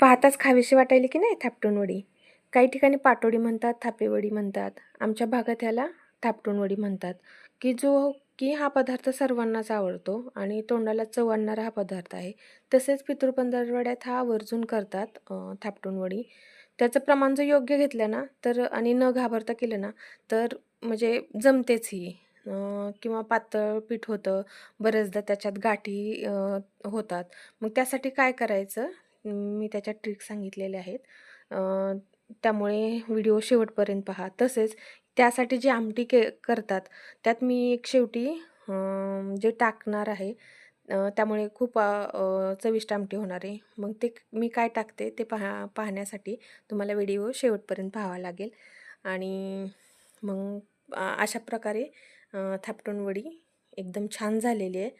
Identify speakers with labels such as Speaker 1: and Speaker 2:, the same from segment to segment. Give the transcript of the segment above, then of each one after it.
Speaker 1: पाहताच खावीशी वाटायली की नाही थापटून वडी काही ठिकाणी पाटोडी म्हणतात थापेवडी म्हणतात. आमच्या भागात ह्याला थापटून वडी म्हणतात. की जो की हा पदार्थ सर्वांनाच आवडतो आणि तोंडाला चव आणणारा हा पदार्थ आहे. तसेच पितृपंधरवड्यात हा आवर्जून करतात थापटून वडी त्याचं प्रमाण जर योग्य घेतलं ना तर आणि न घाबरता केलं ना तर म्हणजे जमतेच ही. किंवा पातळ पीठ होतं बरेचदा त्याच्यात गाठी होतात. मग त्यासाठी काय करायचं? मी त्याच्या ट्रिक सांगितलेल्या आहेत. त्यामुळे व्हिडिओ शेवटपर्यंत पहा. तसेच त्यासाठी जी आमटी के करतात त्यात मी एक शेवटी जे टाकणार आहे त्यामुळे खूप चविष्ट आमटी होणार आहे. मग ते मी काय टाकते ते पहा पाहण्यासाठी तुम्हाला व्हिडिओ शेवटपर्यंत पाहावा लागेल. आणि मग अशा प्रकारे थापटून वडी एकदम छान झालेली आहे.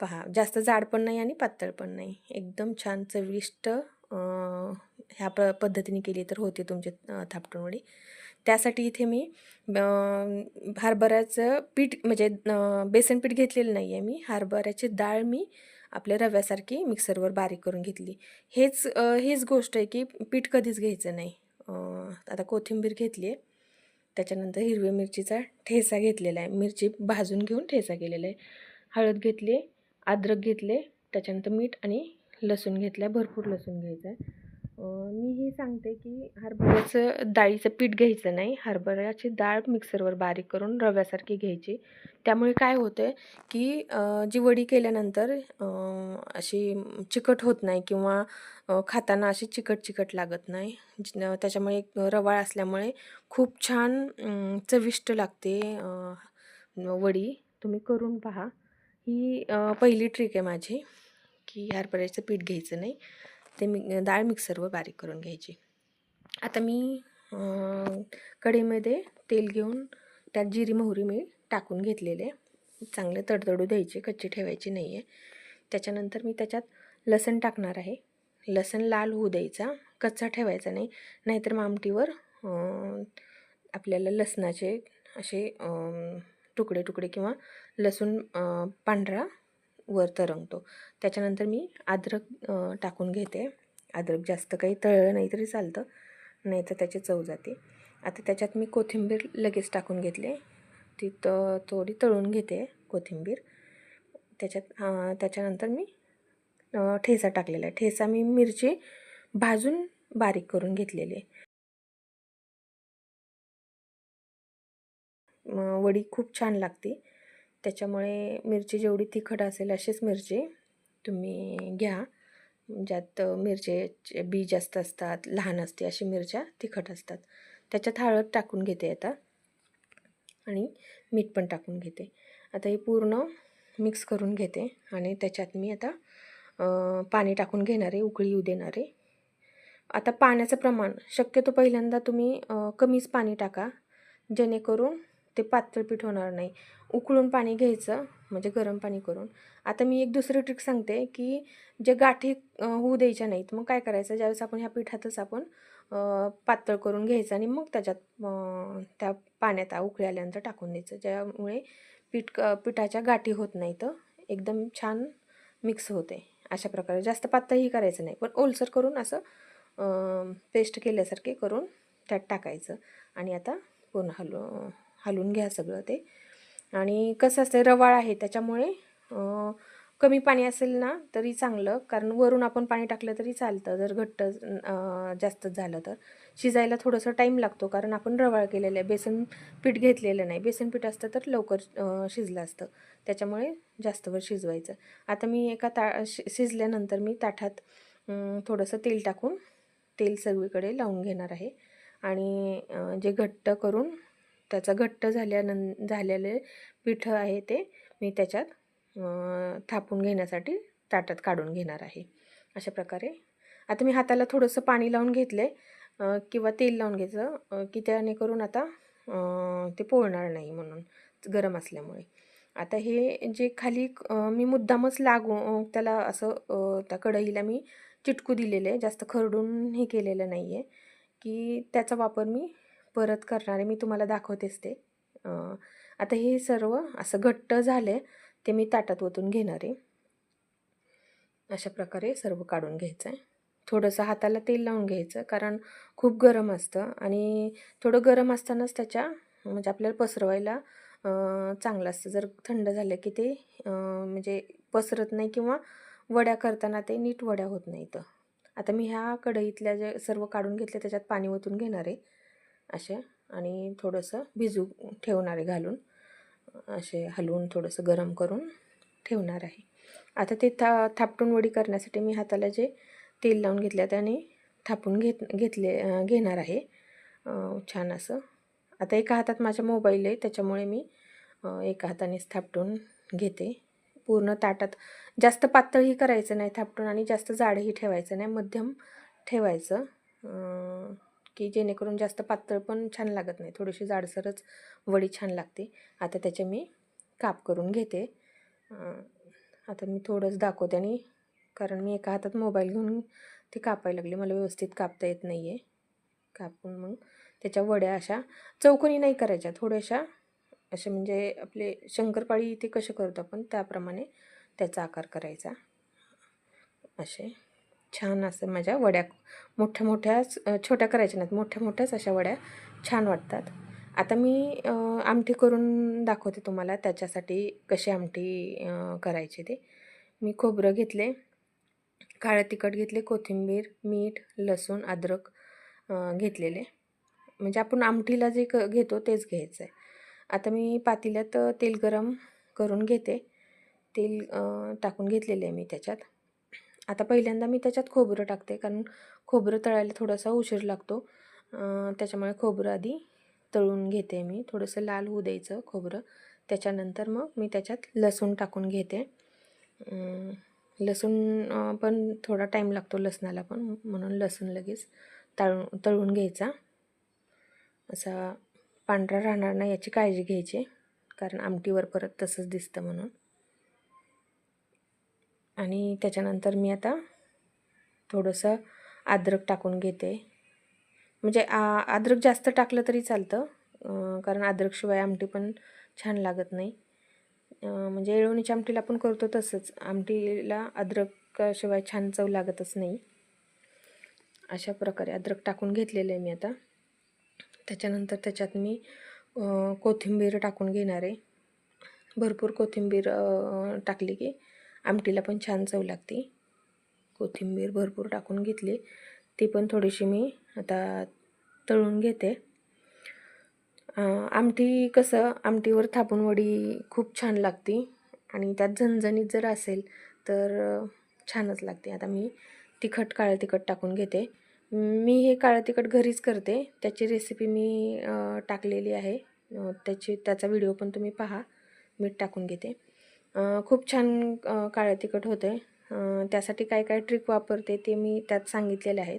Speaker 1: पहा जास्त जाड पण नाही आणि पातळ पण नाही. एकदम छान चविष्ट ह्या प पद्धतीने केली तर होते तुमचे थापटून वडी त्यासाठी इथे मी हरभऱ्याचं पीठ म्हणजे बेसन पीठ घेतलेलं नाही आहे मी. हरभऱ्याची डाळ मी आपल्या रव्यासारखी मिक्सरवर बारीक करून घेतली. हेच हेच गोष्ट आहे की पीठ कधीच घ्यायचं नाही. आता कोथिंबीर घेतली आहे. त्याच्यानंतर हिरव्या मिरचीचा ठेचा घेतलेला आहे. मिरची भाजून घेऊन ठेचा केलेला आहे. हळद घेतली आहे. अद्रक घेतले त्याच्यानंतर मीठ आणि लसूण घेतलं आहे भरपूर लसूण घ्यायचं आहे मी हे सांगते की हरभऱ्याचं डाळीचं पीठ घ्यायचं नाही. हरभऱ्याची डाळ मिक्सरवर बारीक करून रव्यासारखी घ्यायची. त्यामुळे काय होतं आहे की जी वडी केल्यानंतर अशी चिकट होत नाही किंवा खाताना अशी चिकट चिकट लागत नाही. त्याच्यामुळे रवाळ असल्यामुळे खूप छान चविष्ट लागते वडी. तुम्ही करून पहा. ही पहिली ट्रिक आहे माझी की हरभऱ्याचं पीठ घ्यायचं नाही. ते मी डाळ मिक्सरवर बारीक करून घ्यायची. आता मी कढईमध्ये तेल घेऊन त्यात जिरी मोहरी मी टाकून घेतलेले. चांगले तडतडू द्यायचे कच्ची ठेवायची नाही आहे त्याच्यानंतर मी त्याच्यात लसण टाकणार आहे. लसण लाल होऊ द्यायचा कच्चा ठेवायचा नाही. नाहीतर मामटीवर आपल्याला लसणाचे असे तुकडे तुकडे किंवा लसूण पांढरा वर तरंगतो. त्याच्यानंतर मी अद्रक टाकून घेते. अद्रक जास्त काही तळलं नाही तरी चालतं नाही तर त्याची चव जाते. आता त्याच्यात मी कोथिंबीर लगेच टाकून घेतले. ती त थोडी तळून घेते कोथिंबीर. त्याच्यात त्याच्यानंतर मी ठेचा टाकलेला आहे. ठेचा मी मिरची भाजून बारीक करून घेतलेली आहे. वडी खूप छान लागते. त्याच्यामुळे मिरची जेवढी तिखट असेल अशीच मिरची तुम्ही घ्या. ज्यात मिरचीचे बी जास्त असतात लहान असते अशी मिरच्या तिखट असतात. त्याच्यात हळद टाकून घेते आता. आणि मीठ पण टाकून घेते. आता हे पूर्ण मिक्स करून घेते आणि त्याच्यात मी आता पाणी टाकून घेणार आहे उकळी येऊ देणार. आहे आता पाण्याचं प्रमाण शक्यतो पहिल्यांदा तुम्ही कमीच पाणी टाका. जेणेकरून ते पातळ पीठ होणार नाही. उकळून पाणी घ्यायचं म्हणजे गरम पाणी करून. आता मी एक दुसरी ट्रिक सांगते की जे गाठी होऊ द्यायच्या नाहीत मग काय करायचं? ज्यावेळेस आपण ह्या पिठातच आपण पातळ करून घ्यायचं आणि मग त्याच्यात त्या पाण्यात उकळी आल्यानंतर टाकून द्यायचं. ज्यामुळे पीठ क- पिठाच्या गाठी होत नाही तर एकदम छान मिक्स होते. अशा प्रकारे. जास्त पातळही करायचं नाही. पण ओलसर करून असं पेस्ट केल्यासारखे करून त्यात टाकायचं. आणि आता पूर्ण हलव हलून घ्या सगळं ते. आणि कसं असतं रवाळ आहे त्याच्यामुळे कमी पाणी असेल ना तरी चांगलं. कारण वरून आपण पाणी टाकलं तरी चालतं. जर घट्ट जास्त झालं तर. शिजायला थोडंसं टाईम लागतो. कारण आपण रवाळ केलेलं आहे. बेसन पीठ घेतलेलं नाही. बेसन पीठ असतं तर लवकर शिजलं असतं. त्याच्यामुळे जास्त वेळ शिजवायचं. आता मी एका ता शि शिजल्यानंतर मी ताठात थोडंसं तेल टाकून तेल सगळीकडे लावून घेणार आहे. आणि जे घट्ट करून त्याचा घट्ट झाल्यानं झालेले पिठं आहे ते मी त्याच्यात थापून घेण्यासाठी ताटात काढून घेणार आहे. अशा प्रकारे. आता मी हाताला थोडंसं पाणी लावून घेतले आहे किंवा तेल लावून घ्यायचं की त्याने करून आता ते पोळणार नाही म्हणून गरम असल्यामुळे. आता हे जे खाली मी मुद्दामच लागू त्याला असं त्या कढईला मी चिटकू दिलेलं आहे जास्त खरडून हे केलेलं नाही आहे की त्याचा वापर मी परत करणार आहे. मी तुम्हाला दाखवतेच ते. आता हे सर्व असं घट्ट झालं आहे ते मी ताटात ओतून घेणार आहे. अशा प्रकारे सर्व काढून घ्यायचं आहे थोडंसं हाताला तेल लावून घ्यायचं कारण खूप गरम असतं. आणि थोडं गरम असतानाच त्याच्या म्हणजे आपल्याला पसरवायला चांगलं असतं. जर थंड झालं की ते म्हणजे पसरत नाही किंवा वड्या करताना ते नीट वड्या होत नाहीत. आता मी ह्या कढईतल्या जे सर्व काढून घेतले त्याच्यात पाणी ओतून घेणार आहे. असे आणि थोडंसं भिजू ठेवणार आहे घालून. असे हलवून थोडंसं गरम करून ठेवणार आहे. आता ते था थापटून वडी करण्यासाठी मी हाताला जे तेल लावून घेतलं त्याने थापून घेत घेतले घेणार आहे. छान असं. आता एका हातात माझा मोबाईल आहे त्याच्यामुळे मी एका हातानेच थापटून घेते. पूर्ण ताटात जास्त पातळही करायचं नाही थापटून आणि जास्त जाडही ठेवायचं नाही मध्यम ठेवायचं. की जेणेकरून जास्त पातळ पण छान लागत नाही. थोडीशी जाडसरच वडी छान लागते. आता त्याचे मी काप करून घेते. आता मी थोडंच दाखवते आणि कारण मी एका हातात मोबाईल घेऊन ते कापायला लागले. मला व्यवस्थित कापता येत नाही आहे कापून मग त्याच्या वड्या अशा चौकोनी नाही करायच्या. थोड्याशा असे म्हणजे आपले शंकरपाळी ते कसे करतो आपण त्याप्रमाणे त्याचा आकार करायचा. असे. छान असं माझ्या वड्या मोठ्या मोठ्याच छोट्या करायच्या नाहीत मोठ्या मोठ्याच अशा वड्या छान वाटतात. आता मी आमटी करून दाखवते तुम्हाला त्याच्यासाठी कशी आमटी करायची ते. मी खोबरं घेतले काळं तिखट घेतले कोथिंबीर मीठ लसूण अद्रक घेतलेले. म्हणजे आपण आमटीला जे क घेतो तेच घ्यायचं आहे आता मी पातेल्यात तेल गरम करून घेते. तेल टाकून घेतलेले आहे मी त्याच्यात. आता पहिल्यांदा मी त्याच्यात खोबरं टाकते कारण खोबरं तळायला थोडासा उशीर लागतो. त्याच्यामुळे खोबरं आधी तळून घेते मी. थोडंसं लाल होऊ द्यायचं खोबरं. त्याच्यानंतर मग मी त्याच्यात लसूण टाकून घेते. लसूण पण थोडा टाईम लागतो लसणाला पण म्हणून लसूण लगेच तळून तळून घ्यायचा. असा पांढरा राहणार नाही याची काळजी घ्यायची कारण आमटीवर परत तसंच दिसतं म्हणून. आणि त्याच्यानंतर मी आता थोडंसं अद्रक टाकून घेते. म्हणजे आ अद्रक जास्त टाकलं तरी चालतं कारण अद्रकशिवाय आमटी पण छान लागत नाही. म्हणजे येळवणीच्या आमटीला आपण करतो तसंच. आमटीला अद्रकशिवाय छान चव लागतच नाही. अशा प्रकारे अद्रक टाकून घेतलेलं आहे मी आता. त्याच्यानंतर त्याच्यात मी कोथिंबीर टाकून घेणार आहे. भरपूर कोथिंबीर टाकली की आमटीला पण छान चव लागते. कोथिंबीर भरपूर टाकून घेतली. ती पण थोडीशी मी आता तळून घेते. आमटी कसं आमटीवर थापून वडी खूप छान लागते आणि त्यात झणझणीत जर असेल तर छानच लागते. आता मी तिखट काळं तिखट टाकून घेते. मी हे काळं तिखट घरीच करते. त्याची रेसिपी मी टाकलेली आहे. त्याची त्याचा व्हिडिओ पण तुम्ही पहा. मीठ टाकून घेते. खूप छान अं, काळं तिखट होतं आहे त्यासाठी काय काय ट्रिक वापरते ते मी त्यात सांगितलेले आहेत.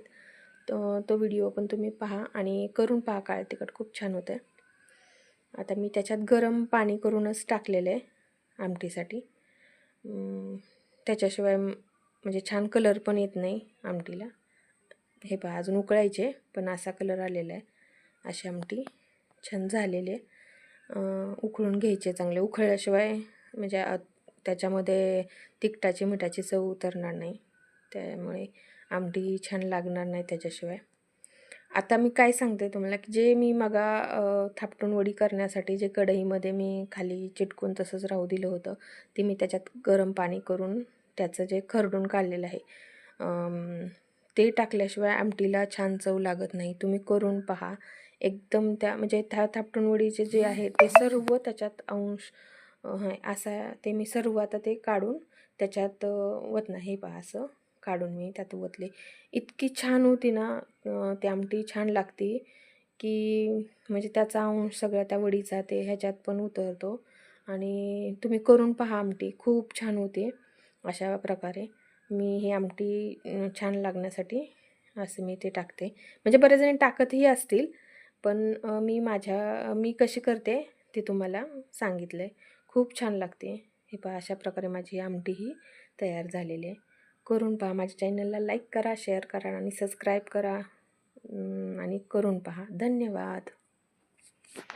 Speaker 1: तो तो व्हिडिओ पण तुम्ही पहा आणि करून पहा काळं तिखट. खूप छान होतं आहे आता मी त्याच्यात गरम पाणी करूनच टाकलेलं आहे आमटीसाठी त्याच्याशिवाय म्हणजे छान कलर पण येत नाही आमटीला. हे पहा अजून उकळायचे पण असा कलर आलेला आहे. अशी आमटी छान झालेली आहे. उकळून घ्यायचे चांगले. उकळल्याशिवाय म्हणजे त्याच्यामध्ये तिखटाची मिठाची चव उतरणार नाही. त्यामुळे आमटी छान लागणार नाही त्याच्याशिवाय. आता मी काय सांगते तुम्हाला की जे मी मगा थापटून वडी करण्यासाठी जे कढईमध्ये मी खाली चिटकून तसंच राहू दिलं होतं ते मी त्याच्यात गरम पाणी करून त्याचं जे खरडून काढलेलं आहे ते टाकल्याशिवाय आमटीला छान चव लागत नाही. तुम्ही करून पहा. एकदम त्या म्हणजे त्या थापटून वडीचे जे आहे ते सर्व त्याच्यात अंश असा ते मी सर्व आता ते काढून त्याच्यात अ, हे पहा असं काढून मी त्यात ओतले इतकी छान होती ना ती आमटी छान लागते की म्हणजे त्याचा अंश सगळ्या त्या वडीचा ते ह्याच्यात पण उतरतो आणि तुम्ही करून पहा आमटी. खूप छान होते अशा प्रकारे. मी ही आमटी छान लागण्यासाठी असं मी ते टाकते. म्हणजे बरेच जणी टाकतही असतील पण मी माझ्या मी कशी करते ते तुम्हाला सांगितलं आहे खूप छान लागते. हे पहा अशा प्रकारे माझी आमटी ही तयार झालेली आहे. करून पहा माझ्या चॅनलला लाईक करा शेअर करा आणि सबस्क्राईब करा. आणि करून पहा. धन्यवाद.